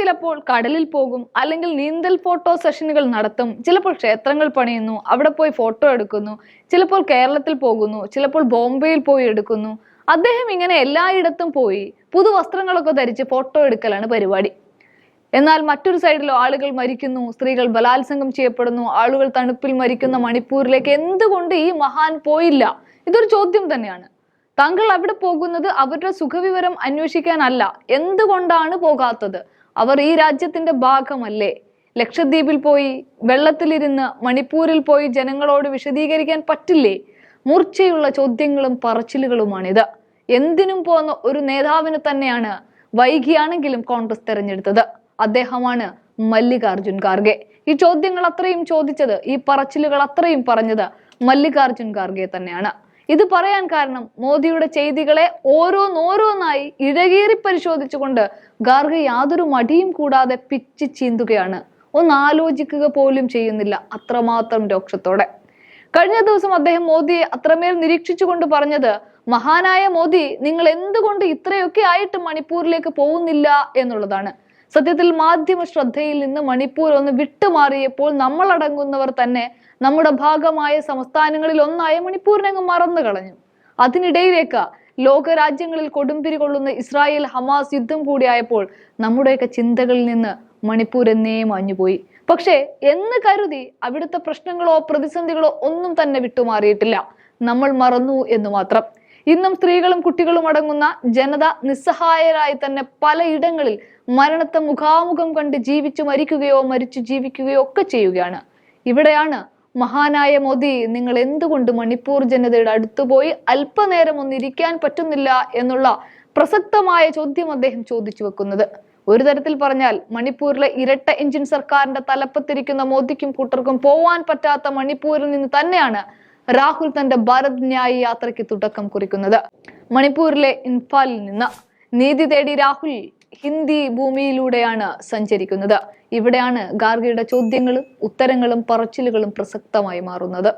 ചിലപ്പോൾ കടലിൽ പോകും അല്ലെങ്കിൽ നീന്തൽ ഫോട്ടോ സെഷനുകൾ നടത്തും. ചിലപ്പോൾ ക്ഷേത്രങ്ങൾ പണിയുന്നു അവിടെ പോയി ഫോട്ടോ എടുക്കുന്നു. ചിലപ്പോൾ കേരളത്തിൽ പോകുന്നു ചിലപ്പോൾ ബോംബെയിൽ പോയി എടുക്കുന്നു. അദ്ദേഹം ഇങ്ങനെ എല്ലായിടത്തും പോയി പുതുവസ്ത്രങ്ങളൊക്കെ ധരിച്ച് ഫോട്ടോ എടുക്കലാണ് പരിപാടി. എന്നാൽ മറ്റൊരു സൈഡിലോ ആളുകൾ മരിക്കുന്നു സ്ത്രീകൾ ബലാത്സംഗം ചെയ്യപ്പെടുന്നു ആളുകൾ തണുപ്പിൽ മരിക്കുന്ന മണിപ്പൂരിലേക്ക് എന്തുകൊണ്ട് ഈ മഹാൻ പോയില്ല? ഇതൊരു ചോദ്യം തന്നെയാണ്. താങ്കൾ അവിടെ പോകുന്നത് അവരുടെ സുഖവിവരം അന്വേഷിക്കാനല്ല. എന്തുകൊണ്ടാണ് പോകാത്തത്? അവർ ഈ രാജ്യത്തിന്റെ ഭാഗമല്ലേ? ലക്ഷദ്വീപിൽ പോയി വെള്ളത്തിലിരുന്ന് മണിപ്പൂരിൽ പോയി ജനങ്ങളോട് വിശദീകരിക്കാൻ പറ്റില്ലേ? മൂർച്ചയുള്ള ചോദ്യങ്ങളും പറച്ചിലുകളുമാണിത്. എന്തിനും പോന്ന ഒരു നേതാവിന് തന്നെയാണ് വൈകിയാണെങ്കിലും കോൺഗ്രസ് തെരഞ്ഞെടുത്തത്. അദ്ദേഹമാണ് മല്ലികാർജുൻ ഖാർഗെ. ഈ ചോദ്യങ്ങൾ അത്രയും ചോദിച്ചത് ഈ പറച്ചിലുകൾ അത്രയും പറഞ്ഞത് മല്ലികാർജുൻ ഖാർഗെ തന്നെയാണ്. ഇത് പറയാൻ കാരണം മോദിയുടെ ചെയ്തികളെ ഓരോന്നോരോന്നായി ഇഴകേറി പരിശോധിച്ചുകൊണ്ട് ഗാർഗ് യാതൊരു മടിയും കൂടാതെ പിച്ചി ചീന്തുകയാണ്. ഒന്ന് ആലോചിക്കുക പോലും ചെയ്യുന്നില്ല അത്രമാത്രം രോക്ഷത്തോടെ. കഴിഞ്ഞ ദിവസം അദ്ദേഹം മോദിയെ അത്രമേൽ നിരീക്ഷിച്ചുകൊണ്ട് പറഞ്ഞത് മഹാനായ മോദി നിങ്ങൾ എന്തുകൊണ്ട് ഇത്രയൊക്കെ ആയിട്ട് മണിപ്പൂരിലേക്ക് പോകുന്നില്ല? എന്നുള്ളതാണ്. സത്യത്തിൽ മാധ്യമ ശ്രദ്ധയിൽ നിന്ന് മണിപ്പൂർ ഒന്ന് വിട്ടുമാറിയപ്പോൾ നമ്മളടങ്ങുന്നവർ തന്നെ നമ്മുടെ ഭാഗമായ സംസ്ഥാനങ്ങളിൽ ഒന്നായ മണിപ്പൂരിനങ്ങ് മറന്നു കളഞ്ഞു. അതിനിടയിലേക്ക് ലോകരാജ്യങ്ങളിൽ കൊടുമ്പിരി കൊള്ളുന്ന ഇസ്രായേൽ ഹമാസ് യുദ്ധം കൂടിയായപ്പോൾ നമ്മുടെയൊക്കെ ചിന്തകളിൽ നിന്ന് മണിപ്പൂർ എന്നേ മാഞ്ഞുപോയി. പക്ഷേ എന്ന് കരുതി അവിടുത്തെ പ്രശ്നങ്ങളോ പ്രതിസന്ധികളോ ഒന്നും തന്നെ വിട്ടുമാറിയിട്ടില്ല. നമ്മൾ മറന്നു എന്ന് മാത്രം. ഇന്നും സ്ത്രീകളും കുട്ടികളും അടങ്ങുന്ന ജനത നിസ്സഹായരായി തന്നെ പലയിടങ്ങളിൽ മരണത്തെ മുഖാമുഖം കണ്ട് ജീവിച്ചു മരിക്കുകയോ മരിച്ചു ജീവിക്കുകയോ ഒക്കെ ചെയ്യുകയാണ്. ഇവിടെയാണ് മഹാനായ മോദി നിങ്ങൾ എന്തുകൊണ്ട് മണിപ്പൂർ ജനതയുടെ അടുത്തുപോയി അല്പനേരം ഒന്നിരിക്കാൻ പറ്റുന്നില്ല എന്നുള്ള പ്രസക്തമായ ചോദ്യം അദ്ദേഹം ചോദിച്ചു വെക്കുന്നത്. ഒരു തരത്തിൽ പറഞ്ഞാൽ മണിപ്പൂരിലെ ഇരട്ട എഞ്ചിൻ സർക്കാരിന്റെ തലപ്പത്തിരിക്കുന്ന മോദിക്കും കൂട്ടർക്കും പോവാൻ പറ്റാത്ത മണിപ്പൂരിൽ നിന്ന് തന്നെയാണ് രാഹുൽ തന്റെ ഭാരത് ന്യായ യാത്രയ്ക്ക് തുടക്കം കുറിക്കുന്നത്. മണിപ്പൂരിലെ ഇൻഫാലിൽ നിന്ന് നീതി തേടി രാഹുൽ ഹിന്ദി ഭൂമിയിലൂടെയാണ് സഞ്ചരിക്കുന്നത്. ഇവിടെയാണ് ഗാർഗിയുടെ ചോദ്യങ്ങളും ഉത്തരങ്ങളും പറച്ചിലുകളും പ്രസക്തമായി മാറുന്നത്.